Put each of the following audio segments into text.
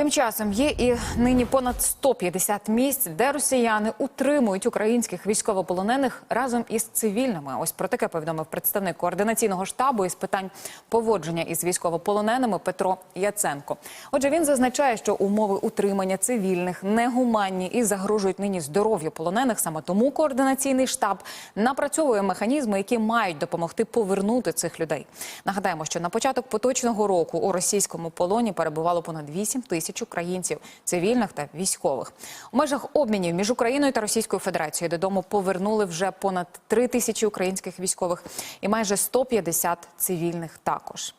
Тим часом є і нині понад 150 місць, де росіяни утримують українських військовополонених разом із цивільними. Ось про таке повідомив представник координаційного штабу із питань поводження із військовополоненими Петро Яценко. Отже, він зазначає, що умови утримання цивільних негуманні і загрожують нині здоров'ю полонених. Саме тому координаційний штаб напрацьовує механізми, які мають допомогти повернути цих людей. Нагадаємо, що на початок поточного року у російському полоні перебувало понад 8 тисяч українців, цивільних та військових. У межах обмінів між Україною та Російською Федерацією додому повернули вже понад 3 тисячі українських військових і майже 150 цивільних також.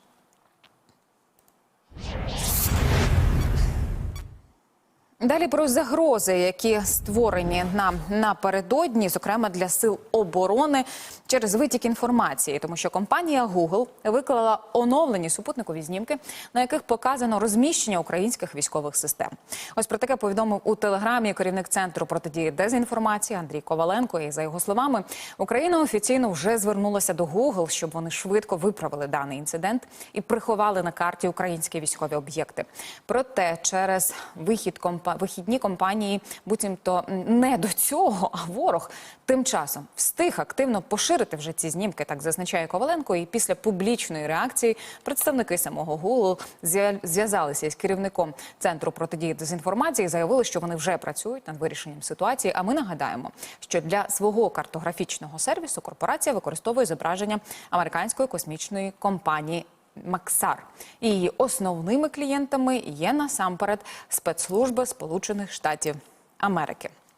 Далі про загрози, які створені нам напередодні, зокрема для сил оборони, через витік інформації, тому що компанія Google виклала оновлені супутникові знімки, на яких показано розміщення українських військових систем. Ось про таке повідомив у телеграмі керівник центру протидії дезінформації Андрій Коваленко. І за його словами, Україна офіційно вже звернулася до Google, щоб вони швидко виправили даний інцидент і приховали на карті українські військові об'єкти. Проте через вихід вихідні компанії, буцімто не до цього, а ворог тим часом встиг активно поширити вже ці знімки, так зазначає Коваленко. І після публічної реакції представники самого зв'я- зв'язалися із керівником центру протидії дезінформації, заявили, що вони вже працюють над вирішенням ситуації. А ми нагадаємо, що для свого картографічного сервісу корпорація використовує зображення американської космічної компанії. Максар її основними клієнтами є насамперед спецслужби Сполучених Штатів Америки.